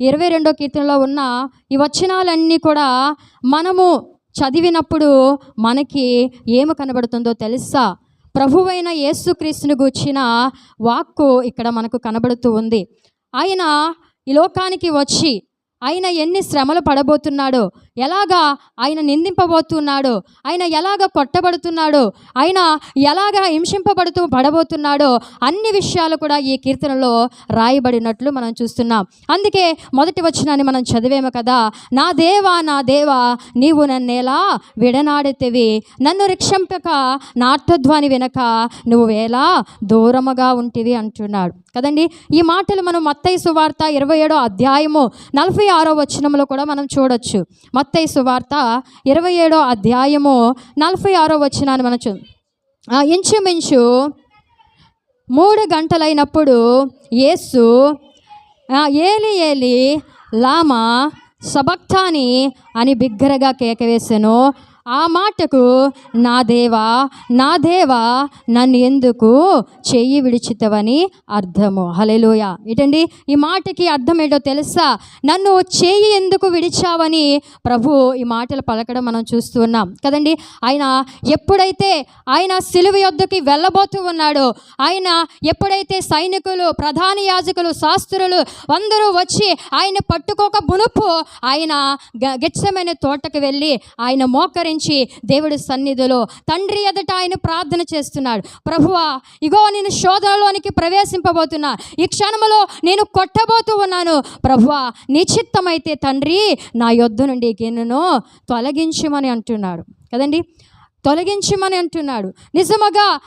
ఇరవై రెండో కీర్తనలో ఉన్న ఈ వచనాలన్నీ కూడా మనము చదివినప్పుడు మనకి ఏమి కనబడుతుందో తెలుసా? ప్రభువైన యేసుక్రీస్తుని గూర్చిన వాక్కు ఇక్కడ మనకు కనబడుతూ ఉంది. ఆయన ఈ లోకానికి వచ్చి ఆయన ఎన్ని శ్రమలు పడబోతున్నాడో ఎలాగా ఆయన నిందింపబోతున్నాడో ఆయన ఎలాగ కొట్టబడుతున్నాడో ఆయన ఎలాగ హింసింపబడుతూ పడబోతున్నాడో అన్ని విషయాలు కూడా ఈ కీర్తనలో రాయబడినట్లు మనం చూస్తున్నాం. అందుకే మొదటి వచనాన్ని మనం చదివేము కదా నా దేవా నా దేవా నీవు నన్నేలా విడనాడితివి. నన్ను రక్షింపక నా వెనక వినక నువ్వు ఎలా దూరముగా ఉంటివి అంటున్నాడు. కదండి? ఈ మాటలు మనం మత్తయి సువార్త ఇరవై ఏడో అధ్యాయము నలభై ఆరో వచనంలో కూడా మనం చూడొచ్చు. మత్తయి సువార్త ఇరవై ఏడో అధ్యాయము నలభై ఆరో వచనాన్ని మనం చూ ఇంచుమించు మూడు గంటలైనప్పుడు యేసు ఏలి ఏలి లామా సబక్తాని అని బిగ్గరగా కేకవేశాను ఆ మాటకు నా దేవా నా దేవా నన్ను ఎందుకు చెయ్యి విడిచితవని అర్థము. హలెలోయ ఏంటండి? ఈ మాటకి అర్థం ఏంటో తెలుసా? నన్ను చేయి ఎందుకు విడిచావని ప్రభు ఈ మాటలు పలకడం మనం చూస్తూ ఉన్నాం. కదండి? ఆయన ఎప్పుడైతే ఆయన సిలువ యొద్దకి వెళ్ళబోతూ ఉన్నాడో ఆయన ఎప్పుడైతే సైనికులు ప్రధాన యాజకులు శాస్త్రులు అందరూ వచ్చి ఆయన పట్టుకోక మునుపు ఆయన గ- తోటకు వెళ్ళి ఆయన మోకరించి దేవుడి సన్నిధిలో తండ్రి ఎదుట ఆయన ప్రార్థన చేస్తున్నాడు. ప్రభువా ఇగో నేను శోధనలోనికి ప్రవేశింపబోతున్నా. ఈ క్షణములో నేను కొట్టబోతూ ఉన్నాను. ప్రభువా నిశ్చిత్తమైతే తండ్రి నా యొద్ద నుండి గిన్నెను తొలగించమని అంటున్నాడు. కదండి? తొలగించమని అంటున్నాడు. నిజముగా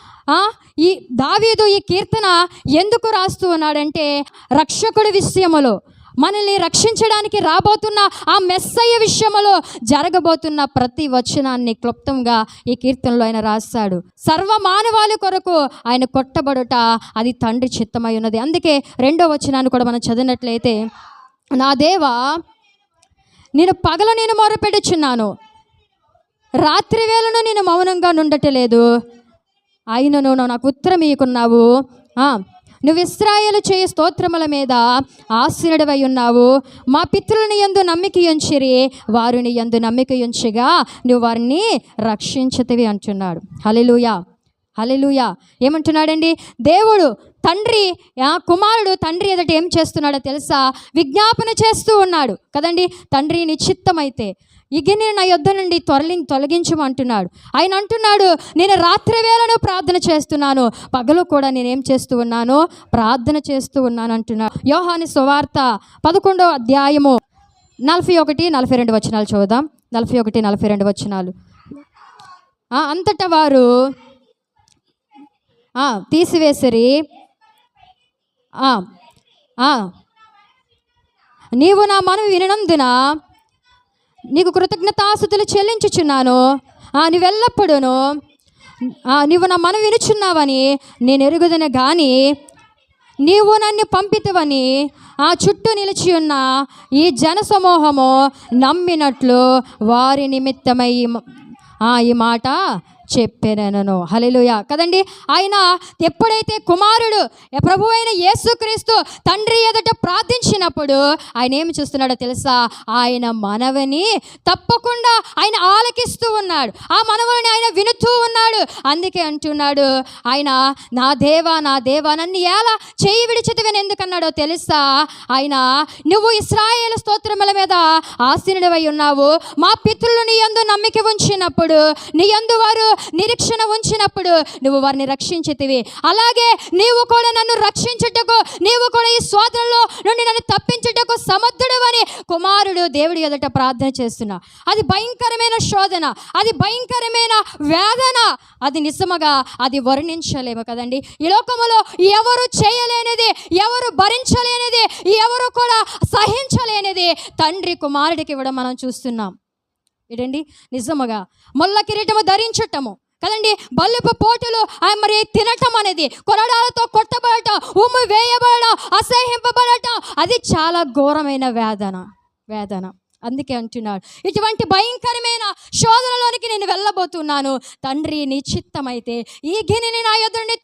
ఈ దావీదు ఈ కీర్తన ఎందుకు రాస్తూ ఉన్నాడంటే రక్షకుడి విషయములో. మనల్ని రక్షించడానికి రాబోతున్న ఆ మెస్సయ్య విషయంలో జరగబోతున్న ప్రతి వచనాన్ని క్లుప్తంగా ఈ కీర్తనలో ఆయన రాస్తాడు సర్వ మానవాళి కొరకు ఆయన కొట్టబడుట అది తండ్రి చిత్తమై ఉన్నది. అందుకే రెండో వచనాన్ని కూడా మనం చదివినట్లయితే నా దేవా నేను పగలు నేను మొరపెడుచున్నాను. రాత్రి వేళను నేను మౌనంగా నుండటలేదు. అయినను నువ్వు నాకు ఉత్తరం ఇయ్యకున్నావు నువ్వు ఇస్రాయేలు చేయ స్తోత్రముల మీద ఆశీనుడవై ఉన్నావు మా పితృని యందు నమ్మిక ఉంచిరి. వారిని యందు నమ్మిక ఉంచిగా నువ్వు వారిని రక్షించతివి అంటున్నాడు. హలెలుయా హలెలుయా ఏమంటున్నాడండి? దేవుడు తండ్రి కుమారుడు తండ్రి ఎదుట ఏం చేస్తున్నాడో తెలుసా? విజ్ఞాపన చేస్తూ ఉన్నాడు. కదండి? తండ్రి నిశ్చిత్తమైతే ఈ నేను నా యుద్ధ నుండి తొలగి తొలగించమంటున్నాడు. ఆయన అంటున్నాడు నేను రాత్రి వేళను ప్రార్థన చేస్తున్నాను. పగలు కూడా నేనేం చేస్తూ ఉన్నాను ప్రార్థన చేస్తూ ఉన్నాను అంటున్నాడు. యోహాని సువార్త పదకొండో అధ్యాయము నలభై ఒకటి నలభై రెండు వచనాలు చూద్దాం నలభై ఒకటి నలభై రెండు వచనాలు. అంతటా వారు తీసివేసిరి. నీవు నా మనవి వినందున నీకు కృతజ్ఞతాసుతులు చెల్లించుచున్నాను. నువ్వు ఎల్లప్పుడూను నువ్వు నీవు నా మనం వినుచున్నావని నేను ఎరుగుదన కానీ నీవు నన్ను పంపితవని ఆ చుట్టూ నిలిచి ఉన్న ఈ జనసమూహము నమ్మినట్లు వారి నిమిత్తమై ఆ, ఈ మాట? చెప్పాను హల్లెలూయా. కదండి ఆయన ఎప్పుడైతే కుమారుడు ప్రభు అయిన యేసుక్రీస్తు తండ్రి ఎదుట ప్రార్థించినప్పుడు ఆయన ఏమి చూస్తున్నాడో తెలుసా? ఆయన మనవని తప్పకుండా ఆయన ఆలకిస్తూ ఉన్నాడు. ఆ మనవని ఆయన వినుతూ ఉన్నాడు. అందుకే అంటున్నాడు ఆయన నా దేవా నా దేవా నన్ను ఎలా చేయి విడిచితివని ఎందుకన్నాడో తెలుసా? ఆయన నువ్వు ఇస్రాయేల్ స్తోత్రముల మీద ఆసీనుడవై ఉన్నావు. మా పితృలు నీ యందు నమ్మిక ఉంచినప్పుడు నీ యందు వారు నిరీక్షణ ఉంచినప్పుడు నువ్వు వారిని రక్షించితివి. అలాగే నీవు కూడా నన్ను రక్షించుటకు నీవు కూడా ఈ స్వాతంలో నుండి నన్ను తప్పించుటకు సమర్థుడు అని కుమారుడు దేవుడి ఎదుట ప్రార్థన చేస్తున్నా. అది భయంకరమైన శోధన అది భయంకరమైన వేదన. అది నిజముగా అది వర్ణించలేము కదండి. ఈ లోకములో ఎవరు చేయలేనిది ఎవరు భరించలేనిది ఎవరు కూడా సహించలేనిది తండ్రి కుమారుడికి ఇవ్వడం మనం చూస్తున్నాం. ఏంటండి? నిజముగా మొల్ల కిరీటము ధరించటము. కదండి? బల్లుపు పోటులు మరి తినటం అనేది కొరడాలతో కొట్టబడట ఉమ్ము వేయబడటం అసహ్యింపబడటం అది చాలా ఘోరమైన వేదన వేదన. అందుకే అంటున్నాడు ఇటువంటి భయంకరమైన శోధనలోనికి నేను వెళ్ళబోతున్నాను. తండ్రి నీ చిత్తమైతే ఈ గిన్నెని నా ఎదురుని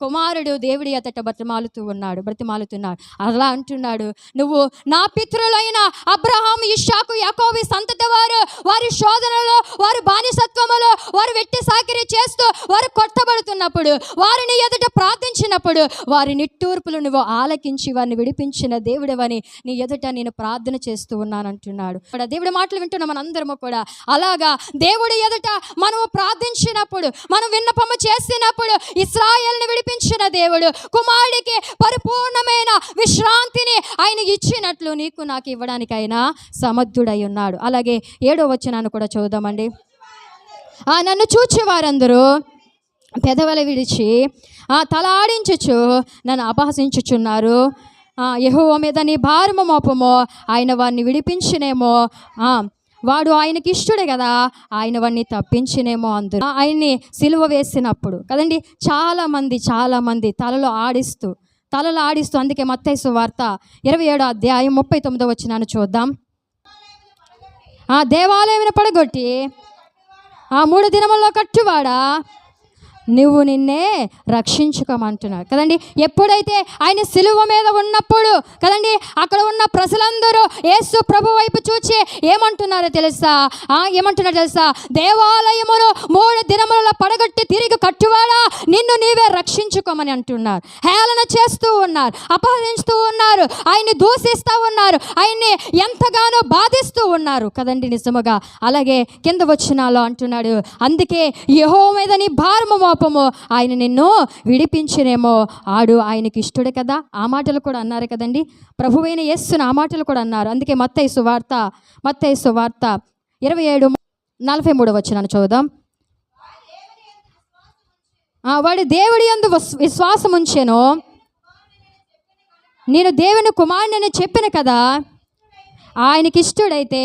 కుమారుడు దేవుడి అతట బ్రతిమాలుతూ ఉన్నాడు బ్రతిమాలుతున్నాడు. అలా అంటున్నాడు నువ్వు నా పితృలైన అబ్రహాం ఇషాకు యాకోవి సంతతి వారు వారి శోధనలో వారు బానిసత్వములో వారు వెట్టి సాకిరి చేస్తూ వారు కొట్టబడుతున్నప్పుడు వారిని ఎదుట ప్రార్థించినప్పుడు వారి నిట్టూర్పులు నువ్వు ఆలకించి వారిని విడిపించిన దేవుడవని నీ ఎదుట నేను ప్రార్థన చేస్తూ ఉన్నాను అంటున్నాడు ఇక్కడ దేవుడి మాటలు వింటున్న మనందరము కూడా అలాగా దేవుడి ఎదుట మనము ప్రార్థించినప్పుడు మనం విన్నపము చేసినప్పుడు ఇస్రాయల్ని విడిపించిన దేవుడు. కుమారుడికి పరిపూర్ణమైన విశ్రాంతిని ఆయన ఇచ్చినట్లు నీకు నాకు ఇవ్వడానికైనా సమర్థుడై ఉన్నాడు. అలాగే ఏడో వచ్చినాను కూడా చూద్దామండి ఆ నన్ను చూచేవారందరూ పెదవల విడిచి ఆ తల ఆడించుచు నన్ను అపహసించుచున్నారు. ఆ, మీద నీ భారము మోపము ఆయన వారిని విడిపించినేమో. వాడు ఆయనకి ఇష్టడే కదా. ఆయన వాడిని తప్పించినేమో అందరు ఆయన్ని సిలువ వేసినప్పుడు కదండి చాలా మంది చాలా మంది తలలో ఆడిస్తూ తలలో ఆడిస్తూ అందుకే మత్తైసు వార్త ఇరవై ఏడో అధ్యాయం ముప్పై తొమ్మిదో వచ్చినాను చూద్దాం. ఆ దేవాలయం పడగొట్టి ఆ మూడు దినముల్లో కట్టువాడా? నువ్వు నిన్నే రక్షించుకోమంటున్నాడు. కదండి? ఎప్పుడైతే ఆయన సిలువ మీద ఉన్నప్పుడు కదండి? అక్కడ ఉన్న ప్రజలందరూ యేసు ప్రభు వైపు చూచి ఏమంటున్నారో తెలుసా? ఆ, ఏమంటున్నారో తెలుసా? దేవాలయమును మూడు దినముల పడగట్టి తిరిగి కట్టు నిన్ను నీవే రక్షించుకోమని అంటున్నారు. హేళన చేస్తూ ఉన్నారు అపహరిస్తూ ఉన్నారు ఆయన్ని దూషిస్తూ ఉన్నారు ఆయన్ని ఎంతగానో బాధిస్తూ ఉన్నారు కదండి నిజముగా. అలాగే కింద వచ్చినాలో అంటున్నాడు అందుకే యహో మీద నీ భారము మోపము ఆయన నిన్ను విడిపించినేమో. ఆడు ఆయనకి ఇష్టడు కదా. ఆ మాటలు కూడా అన్నారు కదండి. ప్రభువైన యస్సును ఆ మాటలు కూడా అన్నారు. అందుకే మత్తయి వార్త మత్తయి వార్త ఇరవై ఏడు నలభై మూడు వచ్చినాను చూద్దాం వాడు దేవుడి యందు విశ్వాసం ఉంచాను నేను దేవుని కుమారుని చెప్పిన కదా ఆయనకి ఇష్టడైతే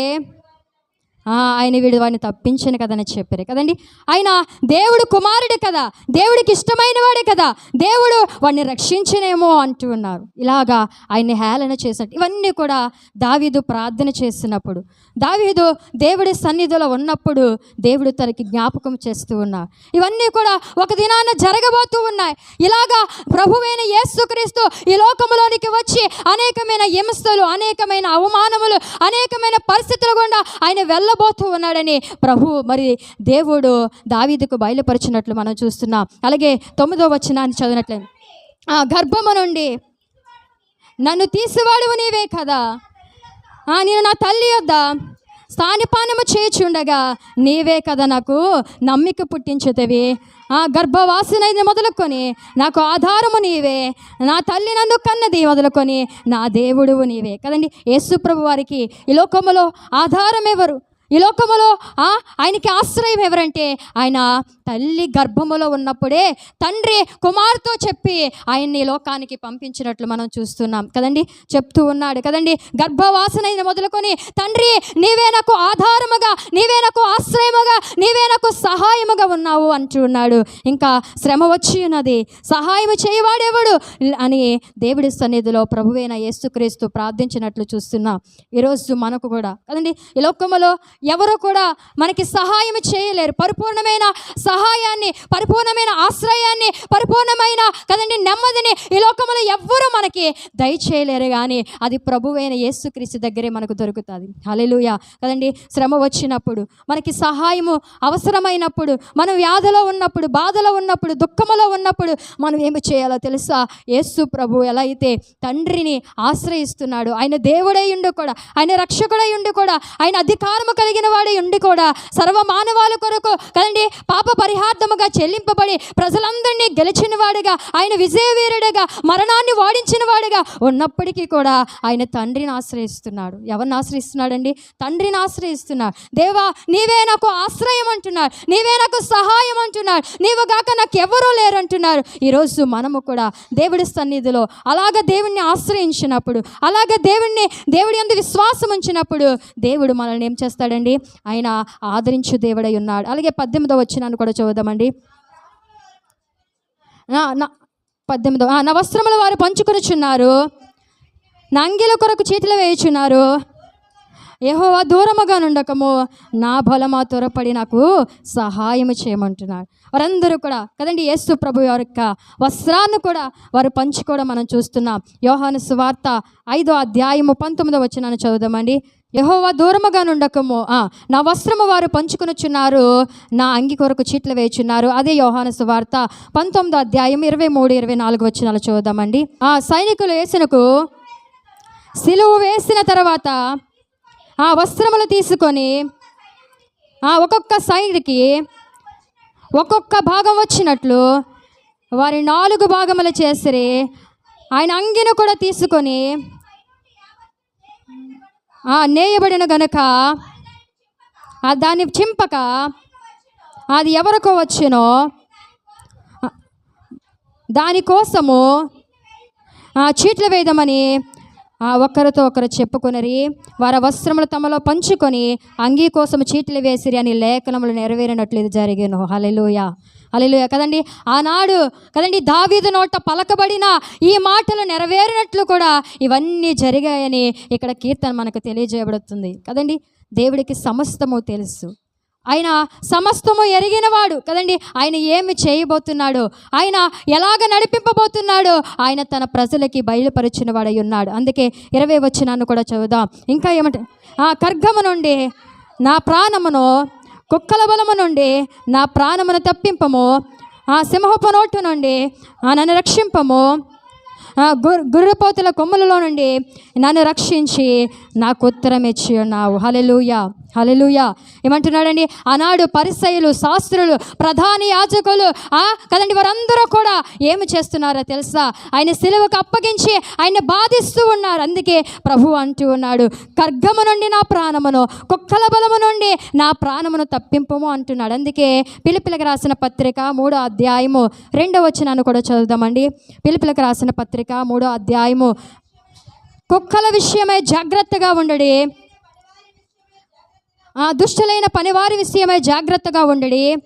ఆయన వీడు వాడిని తప్పించను కదని చెప్పారు కదండి. ఆయన దేవుడు కుమారుడు కదా దేవుడికి ఇష్టమైన వాడే కదా దేవుడు వాడిని రక్షించనేమో అంటూ ఉన్నారు. ఇలాగా ఆయన్ని హేళన చేసినట్టు ఇవన్నీ కూడా దావీదు ప్రార్థన చేసినప్పుడు దావీదు దేవుడి సన్నిధిలో ఉన్నప్పుడు దేవుడు తనకి జ్ఞాపకం చేస్తూ ఉన్నారు. ఇవన్నీ కూడా ఒక దినాన జరగబోతూ ఉన్నాయి. ఇలాగా ప్రభువైన యేసుక్రీస్తు ఈ లోకంలోనికి వచ్చి అనేకమైన హింసలు అనేకమైన అవమానములు అనేకమైన పరిస్థితులు గుండా ఆయన వెళ్ళ వెళ్ళబోతూ ఉన్నాడని ప్రభు మరి దేవుడు దావీదుకు బయలుపరిచినట్లు మనం చూస్తున్నాం. అలాగే తొమ్మిదో వచ్చినాన్ని చదివినట్లే ఆ గర్భము నుండి నన్ను తీసివాడువు నీవే కదా. నేను నా తల్లి యొద్ద స్థానిపానము చేయుచుండగా నీవే కదా నాకు నమ్మిక పుట్టించుతవి ఆ గర్భవాసనైన మొదలుకొని నాకు ఆధారము నీవే. నా తల్లి నన్ను కన్నది మొదలుకొని నా దేవుడువు నీవే. కదండి యేసు ప్రభు వారికి ఈ లోకములో ఆధారం ఎవరు ఈ లోకములో ఆయనకి ఆశ్రయం ఎవరంటే ఆయన తల్లి గర్భములో ఉన్నప్పుడే తండ్రి కుమార్తో చెప్పి ఆయన్ని ఈ లోకానికి పంపించినట్లు మనం చూస్తున్నాం. కదండి? చెప్తూ ఉన్నాడు. కదండి? గర్భవాసనైన మొదలుకొని తండ్రి నీవే నాకు ఆధారముగా నీవే నాకు ఆశ్రయముగా నీవే నాకు సహాయముగా ఉన్నావు అంటున్నాడు. ఇంకా శ్రమ వచ్చి ఉన్నది. సహాయం చేయవాడెవడు? అని దేవుడి సన్నిధిలో ప్రభువైన యేసుక్రీస్తు ప్రార్థించినట్లు చూస్తున్నాం. ఈరోజు మనకు కూడా కదండి? ఈ లోకములో ఎవరు కూడా మనకి సహాయం చేయలేరు. పరిపూర్ణమైన సహాయాన్ని పరిపూర్ణమైన ఆశ్రయాన్ని పరిపూర్ణమైన కదండి నెమ్మదిని ఈ లోకములో ఎవ్వరూ మనకి దయచేయలేరు. కానీ అది ప్రభువైన యేసుక్రీస్తు దగ్గరే మనకు దొరుకుతుంది. హల్లెలూయా. కదండి? శ్రమ వచ్చినప్పుడు మనకి సహాయము అవసరమైనప్పుడు మనం వ్యాధిలో ఉన్నప్పుడు బాధలో ఉన్నప్పుడు దుఃఖములో ఉన్నప్పుడు మనం ఏమి చేయాలో తెలుసా? యేసు ప్రభు ఎలా అయితే తండ్రిని ఆశ్రయిస్తున్నాడు ఆయన దేవుడై ఉండి కూడా ఆయన రక్షకుడై ఉండి కూడా ఆయన అధికారము కలిగిన వాడై ఉండి కూడా సర్వ మానవాల కొరకు కదండి పాప పరిహార్థముగా చెల్లింపబడి ప్రజలందరినీ గెలిచిన వాడుగా ఆయన విజయవీరుడుగా మరణాన్ని వాడించిన వాడుగా ఉన్నప్పటికీ కూడా ఆయన తండ్రిని ఆశ్రయిస్తున్నాడు. ఎవరిని ఆశ్రయిస్తున్నాడండి? తండ్రిని ఆశ్రయిస్తున్నాడు. దేవా నీవే నాకు ఆశ ఆశ్రయం అంటున్నారు. నీవే నాకు సహాయం అంటున్నారు. నీవు గాక నాకు ఎవరూ లేరు అంటున్నారు. ఈరోజు మనము కూడా దేవుడి సన్నిధిలో అలాగ దేవుణ్ణి ఆశ్రయించినప్పుడు అలాగ దేవుణ్ణి దేవుడి అందు విశ్వాసం ఉంచినప్పుడు దేవుడు మనల్ని ఏం చేస్తాడండి? ఆయన ఆదరించు దేవుడై ఉన్నాడు. అలాగే పద్దెనిమిదో వచ్చినాను కూడా చూద్దామండి నా పద్దెనిమిదో నవస్త్రముల నా వారు పంచుకొనుచున్నారు. నా అంగిల కొరకు చేతులు వేయుచున్నారు. యెహోవా దూరముగా నుండకము. నా బలమా త్వరపడి నాకు సహాయం చేయమంటున్నాడు. వారందరూ కూడా కదండి యేసు ప్రభు యొక్క వస్త్రాన్ని కూడా వారు పంచుకోవడం మనం చూస్తున్నాం. యోహాను సువార్త ఐదో అధ్యాయము పంతొమ్మిదో వచ్చినాను చదువుదామండి. యహోవా దూరముగా నుండకము. ఆ, నా వస్త్రము వారు పంచుకొనుచున్నారు. నా అంగి కొరకు చీట్లు వేయుచున్నారు. అదే యోహాను సువార్త పంతొమ్మిదో అధ్యాయం ఇరవై మూడు ఇరవై నాలుగు వచ్చినాలు చూద్దామండి ఆ సైనికులు వేసినకు సిలువు వేసిన తర్వాత ఆ వస్త్రములు తీసుకొని ఆ ఒక్కొక్క సైడ్కి ఒక్కొక్క భాగం వచ్చినట్లు వారి నాలుగు భాగములు చేసిరి. ఆయన అంగిను కూడా తీసుకొని ఆ నేయబడిన గనుక ఆ దాన్ని చింపక అది ఎవరికో వచ్చినో దానికోసము ఆ చీట్లు వేయదమని ఆ ఒకరితో ఒకరు చెప్పుకొనిరి వారి వస్త్రములు తమలో పంచుకొని అంగీ కోసం చీట్లు వేసిరి అని లేఖనములు నెరవేరినట్లు ఇది జరిగాను. హలెలుయ హలెలుయ కదండి ఆనాడు కదండి దావీదు నోట పలకబడిన ఈ మాటలు నెరవేరినట్లు కూడా ఇవన్నీ జరిగాయని ఇక్కడ కీర్తన మనకు తెలియజేయబడుతుంది. కదండి దేవుడికి సమస్తము తెలుసు. ఆయన సమస్తము ఎరిగినవాడు కదండి. ఆయన ఏమి చేయబోతున్నాడు? ఆయన ఎలాగ నడిపింపబోతున్నాడు? ఆయన తన ప్రజలకి బయలుపరిచిన వాడై ఉన్నాడు. అందుకే ఇరవై వచ్చినాను కూడా చదువుదాం. ఇంకా ఏమంటే ఆ ఖర్గము నుండి నా ప్రాణమును కుక్కల బలము నుండి నా ప్రాణమును తప్పింపము ఆ సింహపు నోటు నుండి ఆ నన్ను రక్షింపము గుర్రపోతుల కొమ్ములలో నుండి నన్ను రక్షించి నాకు ఉత్తరం ఇచ్చి ఉన్నావు హలెలుయా హలెలుయ ఏమంటున్నాడండి? ఆనాడు పరిసయులు శాస్త్రులు ప్రధాని యాజకులు ఆ కదండి వారందరూ కూడా ఏమి చేస్తున్నారో తెలుసా? ఆయన సెలవుకు అప్పగించి ఆయన బాధిస్తూ ఉన్నారు. అందుకే ప్రభు అంటూ ఉన్నాడు ఖర్గము నుండి నా ప్రాణమును కుక్కల బలము నుండి నా ప్రాణమును తప్పింపము అంటున్నాడు. అందుకే పిలుపులకు రాసిన పత్రిక మూడో అధ్యాయము రెండో వచ్చినాను కూడా చదువుదామండి. పిలుపులకు రాసిన పత్రిక మూడో అధ్యాయము కుక్కల విషయమై జాగ్రత్తగా ఉండడి. ఆ దుష్టులైన పనివారి విషయమై జాగ్రత్తగా ఉండడి.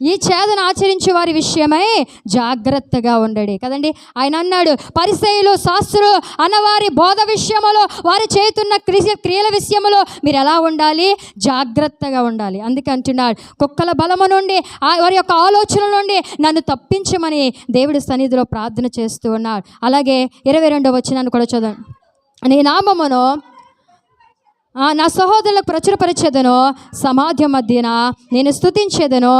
ఈ చేదను ఆచరించే వారి విషయమై జాగ్రత్తగా ఉండడి. కదండి? ఆయన అన్నాడు పరిసయులు శాస్త్రులు అన్నవారి బోధ విషయములో వారు చేతున్న క్రియ క్రియల విషయములో మీరు ఎలా ఉండాలి? జాగ్రత్తగా ఉండాలి. అందుకే అంటున్నాడు కుక్కల బలము నుండి వారి యొక్క ఆలోచన నుండి నన్ను తప్పించమని దేవుడి సన్నిధిలో ప్రార్థన చేస్తూ ఉన్నాడు అలాగే ఇరవై రెండో వచ్చినాన్ని కూడా చదవండి నీ నామమును నా సహోదరులకు ప్రచురపరిచేదను సమాధ్య మధ్యన నేను స్తుతించేదను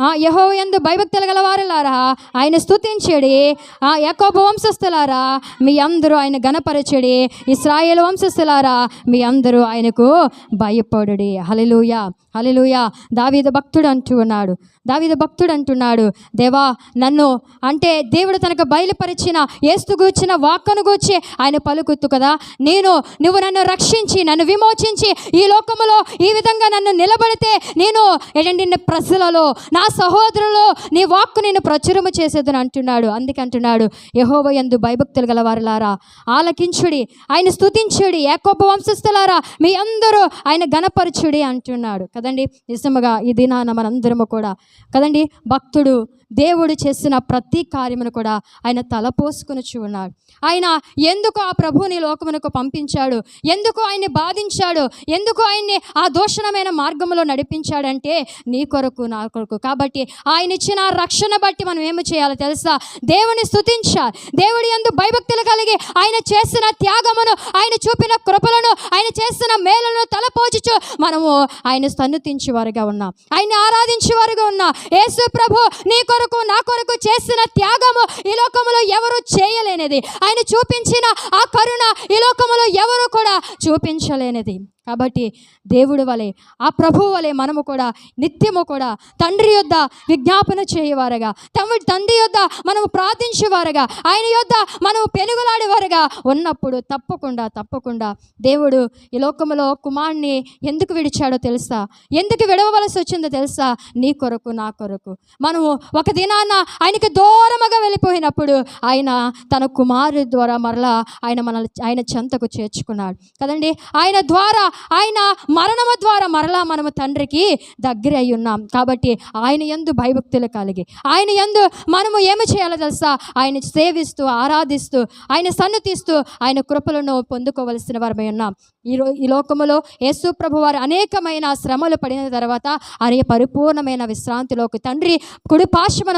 యహో ఎందు భయభక్తులు గలవారులారా ఆయన స్థుతించడి ఆ యాకోబు వంశస్థులారా మీ అందరూ ఆయన గణపరచడి ఇస్రాయేల్ వంశస్థులారా మీ అందరూ ఆయనకు భయపడుడి. హలెలూయ హలెలూయ దావీద భక్తుడు అంటున్నాడు. ఉన్నాడు భక్తుడు అంటున్నాడు దేవా నన్ను అంటే దేవుడు తనకు బయలుపరిచిన ఏస్తుగూర్చిన వాక్కను గూర్చి ఆయన పలుకుత్తు కదా. నేను నువ్వు నన్ను రక్షించి నన్ను విమోచించి ఈ లోకములో ఈ విధంగా నన్ను నిలబడితే నేను ఏంటంటే నీ ప్రజలలో నా సహోదరులు నీ వాక్కు నేను ప్రచురము చేసేదని అంటున్నాడు. అందుకంటున్నాడు యహోవ ఎందు భయభక్తులు గలవారులారా ఆలకించుడి ఆయన స్తుతించుడి ఏకోప వంశస్థులారా మీ అందరూ ఆయన గణపరచుడి అంటున్నాడు కదండి? నిజముగా ఈ దినాన మనందరము కూడా. కదండి? భక్తుడు దేవుడు చేసిన ప్రతి కార్యమును కూడా ఆయన తలపోసుకుని ఉన్నాడు. ఆయన ఎందుకు ఆ ప్రభుని లోకమునకు పంపించాడు? ఎందుకు ఆయన్ని బాధించాడు? ఎందుకు ఆయన్ని ఆ దోషణమైన మార్గంలో నడిపించాడంటే నీ కొరకు నా కొరకు. కాబట్టి ఆయన ఇచ్చిన రక్షణ బట్టి మనం ఏమి చేయాలో తెలుసా? దేవుని స్థుతించాలి దేవుడి ఎందు భయభక్తులు కలిగి ఆయన చేసిన త్యాగమును ఆయన చూపిన కృపలను ఆయన చేసిన మేలను తలపోచుచు మనము ఆయన స్తన్నుతించి వారుగా ఉన్నాం. ఆయన ఆరాధించి వారుగా ఉన్నాం. యేసు ప్రభు నీ కొరకు నా కొరకు చేసిన త్యాగము ఈ లోకములో ఎవరు చేయలేనిది. ఆయన చూపించిన ఆ కరుణ ఈ లోకములో ఎవరు కూడా చూపించలేనిది. కాబట్టి దేవుడు వలె ఆ ప్రభువు వలె మనము కూడా నిత్యము కూడా తండ్రి యొద్ద విజ్ఞాపన చేయవారగా. తమ తండ్రి యొద్ద మనము ప్రార్థించేవారుగా. ఆయన యొద్ద మనము పెనుగులాడేవారుగా. ఉన్నప్పుడు తప్పకుండా తప్పకుండా దేవుడు ఈ లోకములో కుమార్ని ఎందుకు విడిచాడో తెలుసా? ఎందుకు విడవవలసి వచ్చిందో తెలుసా? నీ కొరకు నా కొరకు. మనము ఒక దినాన ఆయనకి దూరముగా వెళ్ళిపోయినప్పుడు ఆయన తన కుమారు ద్వారా మరలా ఆయన మనల్ని ఆయన చెంతకు చేర్చుకున్నాడు. కదండి? ఆయన ద్వారా ఆయన మరణము ద్వారా మరలా మనము తండ్రికి దగ్గర అయి ఉన్నాం. కాబట్టి ఆయన ఎందు భయభక్తులు కలిగి ఆయన ఎందు మనము ఏమి చేయాలో తెలుసా? ఆయన సేవిస్తూ ఆరాధిస్తూ ఆయన సన్నతిస్తూ ఆయన కృపలను పొందుకోవలసిన వారమై ఉన్నాం. ఈ రో ఈ లోకములో యేసు ప్రభు వారు అనేకమైన శ్రమలు పడిన తర్వాత ఆయన పరిపూర్ణమైన విశ్రాంతిలోకి తండ్రి కుడి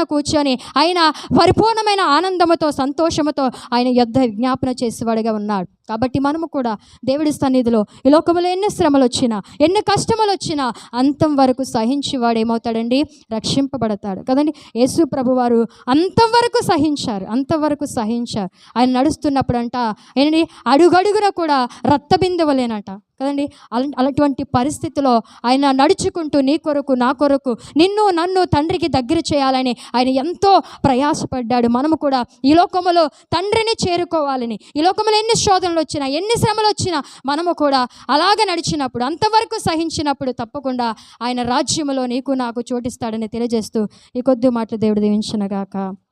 కూర్చొని ఆయన పరిపూర్ణమైన ఆనందముతో సంతోషముతో ఆయన యుద్ధ విజ్ఞాపన చేసేవాడిగా ఉన్నాడు. కాబట్టి మనము కూడా దేవుడి సన్నిధిలో ఈ లోకములో ఎన్ని శ్రమలు వచ్చినా ఎన్ని కష్టములు వచ్చినా అంతం వరకు సహించేవాడు ఏమవుతాడండి? రక్షింపబడతాడు. కదండి? యేసు ప్రభు వారు అంతం వరకు సహించారు. అంతవరకు సహించారు. ఆయన నడుస్తున్నప్పుడు అంట ఏంటి అడుగడుగున కూడా రక్త బిందువలేనట కదండి? అలాంటి పరిస్థితిలో ఆయన నడుచుకుంటూ నీ కొరకు నా కొరకు నిన్ను నన్ను తండ్రికి దగ్గర చేయాలని ఆయన ఎంతో ప్రయాసపడ్డాడు. మనము కూడా ఈ లోకములో తండ్రిని చేరుకోవాలని ఈ లోకములో ఎన్ని శోధనలు వచ్చినా ఎన్ని శ్రమలు వచ్చినా మనము కూడా అలాగ నడిచినప్పుడు అంతవరకు సహించినప్పుడు తప్పకుండా ఆయన రాజ్యములో నీకు నాకు చోటిస్తాడని తెలియజేస్తూ ఈ కొద్ది మాటలు దేవుడు దీవించనగాక.